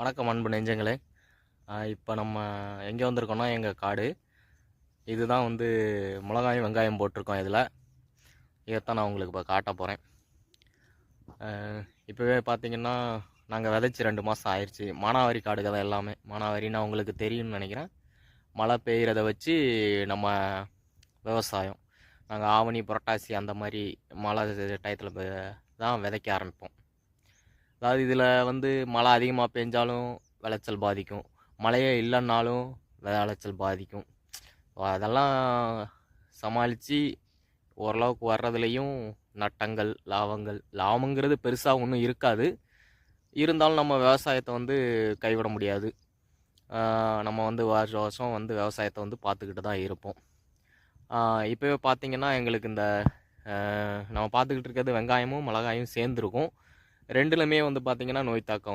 வணக்கம் அன்பு நெஞ்சங்களே. இப்போ நம்ம எங்கே வந்திருக்கோம்னா எங்கள் காடு. இதுதான் வந்து மிளகாயும் வெங்காயம் போட்டிருக்கோம் இதில். இதைத்தான் நான் உங்களுக்கு இப்போ காட்ட போகிறேன் இப்போவே பார்த்தீங்கன்னா நாங்கள் விதைச்சி ரெண்டு மாதம் ஆயிடுச்சு மானாவாரி காடு கதை எல்லாமே. மானாவாரின்னா உங்களுக்கு தெரியும்னு நினைக்கிறேன். மழை பெய்கிறத வச்சு நம்ம விவசாயம். நாங்கள் ஆவணி புரட்டாசி அந்த மாதிரி மழை டயத்தில் தான் விதைக்க ஆரம்பிப்போம். அதாவது இதில் வந்து மழை அதிகமாக பெஞ்சாலும் விளைச்சல் பாதிக்கும். மழையே இல்லைன்னாலும் விளைச்சல் பாதிக்கும். அதெல்லாம் சமாளித்து ஓரளவுக்கு வர்றதுலேயும் நட்டங்கள் லாபங்கள் லாபங்கிறது பெருசாக ஒன்றும் இருக்காது. இருந்தாலும் நம்ம விவசாயத்தை வந்து கைவிட முடியாது. நம்ம வந்து வருஷம் வருஷம் வந்து விவசாயத்தை வந்து பார்த்துக்கிட்டு தான் இருப்போம். இப்போவே பார்த்திங்கன்னா எங்களுக்கு இந்த நம்ம பார்த்துக்கிட்டு இருக்கிறது வெங்காயமும் மிளகாயும் சேர்ந்துருக்கும். ரெண்டுலையுமே வந்து பார்த்திங்கன்னா நோய் தாக்கம் வந்து